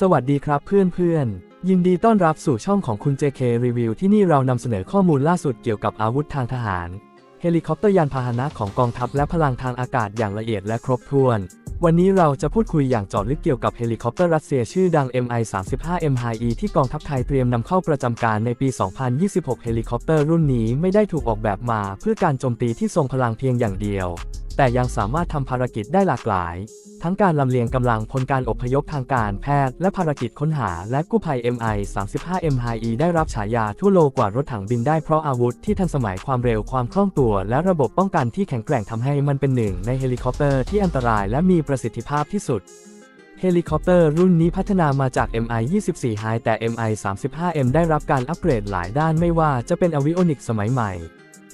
สวัสดีครับเพื่อนๆ ยินดีต้อนรับสู่ช่องของคุณ JK Review ที่นี่เรานำเสนอข้อมูลล่าสุดเกี่ยวกับอาวุธทางทหาร เฮลิคอปเตอร์ยานพาหนะของกองทัพและพลังทางอากาศอย่างละเอียดและครบถ้วน วันนี้เราจะพูดคุยอย่างเจาะลึกเกี่ยวกับเฮลิคอปเตอร์รัสเซียชื่อดัง Mi-35 MHE ที่กองทัพไทยเตรียมนำเข้าประจำการในปี 2026 เฮลิคอปเตอร์รุ่นนี้ไม่ได้ถูกออกแบบมา เพื่อการโจมตีที่ทรงพลังเพียงอย่างเดียว แต่ยังสามารถทำภารกิจได้หลากหลาย ทั้งการลำเลียงกำลังพลการอพยพทางการแพทย์ และภารกิจค้นหาและกู้ภัย Mi-35 MHE ได้รับฉายาทั่วโลกกว่ารถถังบินได้เพราะอาวุธที่ทันสมัยความเร็วความคล่องตัว และระบบป้องกันที่แข็งแกร่งทำให้มันเป็นหนึ่งในเฮลิคอปเตอร์ที่อันตรายและมีประสิทธิภาพที่สุดเฮลิคอปเตอร์รุ่นนี้พัฒนามาจาก Mi-24 High แต่ Mi-35M ได้รับการอัปเกรดหลายด้านไม่ว่าจะเป็นอวิโอนิกสมัยใหม่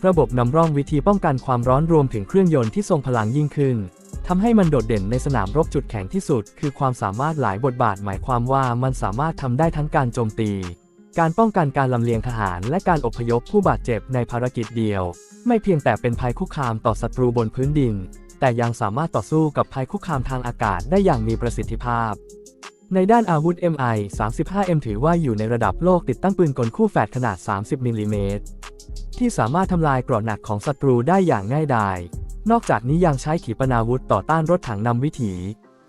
ระบบนำร่องวิธีป้องกันความร้อนรวมถึงเครื่องยนต์ที่ทรงพลังยิ่งขึ้นทำให้มันโดดเด่นในสนามรบจุดแข็งที่สุด คือความสามารถหลายบทบาทหมายความว่ามันสามารถทำได้ทั้งการโจมตี การป้องกันการลำเลียงทหาร และการอพยพผู้บาดเจ็บในภารกิจเดียว ไม่เพียงแต่เป็นภัยคุกคามต่อศัตรูบนพื้นดิน แต่ยังสามารถต่อสู้กับภัยคุกคามทางอากาศได้อย่างมีประสิทธิภาพ ในด้านอาวุธ MI 35M ถือว่าอยู่ในระดับโลกติดตั้งปืนกลคู่แฝดขนาด 30มิลลิเมตร ที่สามารถทำลายเกราะหนักของศัตรูได้อย่างง่ายดาย นอกจากนี้ยังใช้ขีปนาวุธต่อต้านรถถังนำวิถี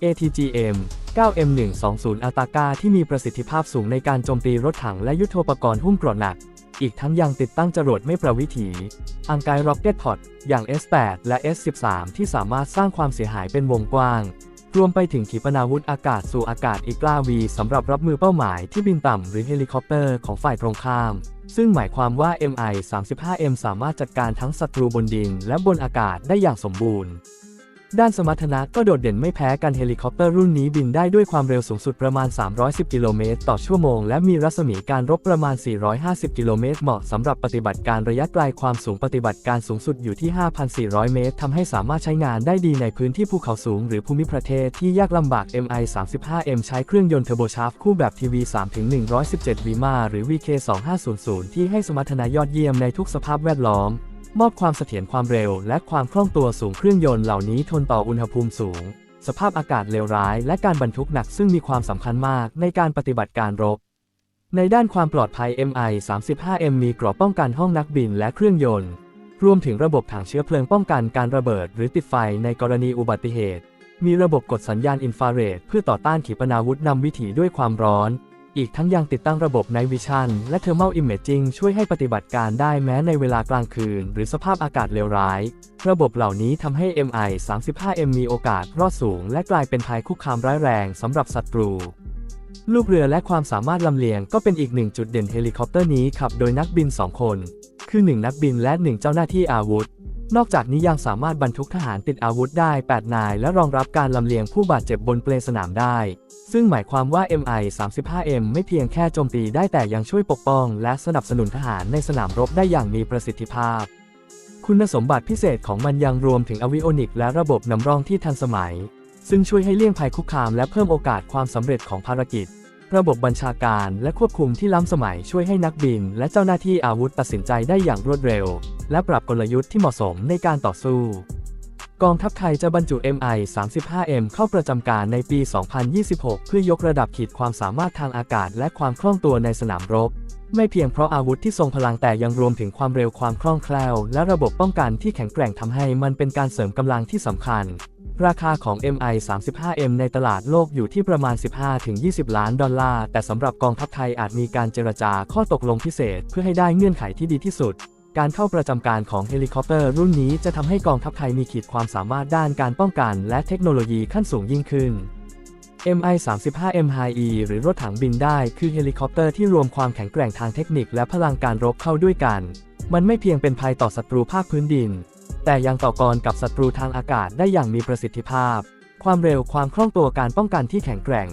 ATGM 9M120 อัลตากาที่มีประสิทธิภาพสูงในการโจมตีรถถังและยุทโธปกรณ์หุ้มเกราะหนัก อีกทั้งยังติดตั้งจรวดไม่ประวิถี อังกายร็อกเก็ตพอดอย่าง S8 และ S13 ที่สามารถสร้างความเสียหายเป็นวงกว้าง รวมไปถึงขีปนาวุธอากาศสู่อากาศอีกล้าวีสำหรับรับมือเป้าหมายที่บินต่ำหรือเฮลิคอปเตอร์ของฝ่ายตรงข้าม ซึ่งหมายความว่า Mi-35M สามารถจัดการทั้งศัตรูบนดินและบนอากาศได้อย่างสมบูรณ์ ด้านสมรรถนะก็โดดเด่นไม่แพ้กันเฮลิคอปเตอร์รุ่นนี้บินได้ด้วยความเร็วสูงสุดประมาณ 310 กิโลเมตรต่อชั่วโมง และมีรัศมีการรบประมาณ 450 กิโลเมตร เหมาะสำหรับปฏิบัติการระยะไกลความสูงปฏิบัติการสูงสุดอยู่ที่ 5,400 เมตรทำให้สามารถใช้งานได้ดีในพื้นที่ภูเขาสูงหรือภูมิประเทศที่ยากลำบาก Mi-35M ใช้เครื่องยนต์เทอร์โบชาร์ฟคู่แบบ TV 3-117 VMA หรือ VK2500 ที่ให้สมรรถนะยอดเยี่ยมในทุกสภาพแวดล้อม มอบความเสถียรความเร็ว และความคล่องตัวสูงเครื่องยนต์เหล่านี้ทนต่ออุณหภูมิสูง สภาพอากาศเลวร้าย และการบรรทุกหนักซึ่งมีความสำคัญมากในการปฏิบัติการรบ ในด้านความปลอดภัย Mi-35M มีกรอบป้องกันห้องนักบินและเครื่องยนต์ รวมถึงระบบถังเชื้อเพลิงป้องกันการระเบิด หรือติดไฟในกรณีอุบัติเหตุ มีระบบกดสัญญาณอินฟราเรดเพื่อต่อต้านขีปนาวุธนำวิถีด้วยความร้อน อีกทั้งยังติดตั้งระบบ Night Vision และ Thermal Imaging ช่วยให้ปฏิบัติการได้แม้ในเวลากลางคืน หรือสภาพอากาศเลวร้าย ระบบเหล่านี้ทำให้ Mi-35M มีโอกาสรอดสูง และกลายเป็นภัยคุกคามร้ายแรงสำหรับศัตรู ลูกเรือและความสามารถลำเลียงก็เป็นอีกหนึ่งจุดเด่นเฮลิคอปเตอร์นี้ขับโดยนักบิน 2 คน คือ 1 นักบินและ 1 เจ้าหน้าที่อาวุธ นอกจากนี้ยังสามารถบรรทุกทหารติดอาวุธได้ 8 นาย และรองรับการลำเลียงผู้บาดเจ็บบนเปลสนามได้ ซึ่งหมายความว่า Mi-35M ไม่เพียงแค่โจมตีได้แต่ยังช่วยปกป้อง และสนับสนุนทหารในสนามรบได้อย่างมีประสิทธิภาพ คุณสมบัติพิเศษของมันยังรวมถึงอวิโอนิกและระบบนำร่องที่ทันสมัย ซึ่งช่วยให้เลี่ยงภัยคุกคาม และเพิ่มโอกาสความสำเร็จของภารกิจ ระบบบัญชาการและควบคุมที่ล้ำสมัยช่วยให้นักบิน และเจ้าหน้าที่อาวุธตัดสินใจได้อย่างรวดเร็ว และปรับกลยุทธ์ที่เหมาะสมในการต่อสู้ กองทัพไทยจะบรรจุ Mi-35M เข้าประจำการในปี 2026 เพื่อยกระดับขีดความสามารถทางอากาศและความคล่องตัวในสนามรบ ไม่เพียงเพราะอาวุธที่ทรงพลังแต่ยังรวมถึงความเร็วความคล่องแคล่ว และระบบป้องกันที่แข็งแกร่งทำให้มันเป็นการเสริมกำลังที่สำคัญราคาของ Mi-35M ในตลาดโลกอยู่ที่ประมาณ 15-20 ล้านดอลลาร์ แต่สำหรับกองทัพไทยอาจมีการเจรจาข้อตกลงพิเศษเพื่อให้ได้เงื่อนไขที่ดีที่สุด การเข้าประจำการของเฮลิคอปเตอร์รุ่นนี้จะทำให้กองทัพไทยมีขีดความสามารถด้านการป้องกันและเทคโนโลยีขั้นสูงยิ่งขึ้น Mi-35M High-E หรือรถถังบินได้คือเฮลิคอปเตอร์ที่รวมความแข็งแกร่งทางเทคนิคและพลังการรบเข้าด้วยกัน มันไม่เพียงเป็นภัยต่อศัตรูภาคพื้นดิน แต่ยังต่อกรกับศัตรูทางอากาศได้อย่างมีประสิทธิภาพ ความเร็วความคล่องตัวการป้องกันที่แข็งแกร่ง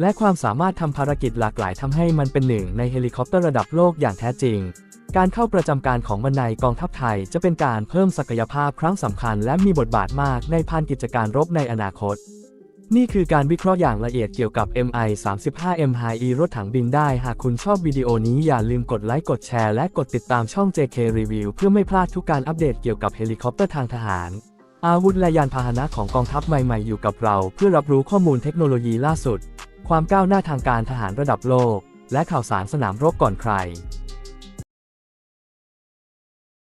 และความสามารถทำภารกิจหลากหลายทำให้มันเป็นหนึ่งในเฮลิคอปเตอร์ระดับโลกอย่างแท้จริง การเข้าประจำการของมันในกองทัพไทยจะเป็นการเพิ่มศักยภาพครั้งสำคัญและมีบทบาทมากในพานกิจการรบในอนาคต นี่คือการวิเคราะห์อย่างละเอียดเกี่ยวกับ Mi-35M High-E รถถังบินได้ หากคุณชอบวิดีโอนี้อย่าลืมกดไลค์กดแชร์และกดติดตามช่อง JK Review เพื่อไม่พลาดทุกการอัปเดตเกี่ยวกับเฮลิคอปเตอร์ทางทหาร อาวุธและยานพาหนะของกองทัพใหม่ๆอยู่กับเรา เพื่อรับรู้ข้อมูลเทคโนโลยีล่าสุด ความก้าวหน้าทางการทหารระดับโลก และข่าวสารสนามรบก่อนใคร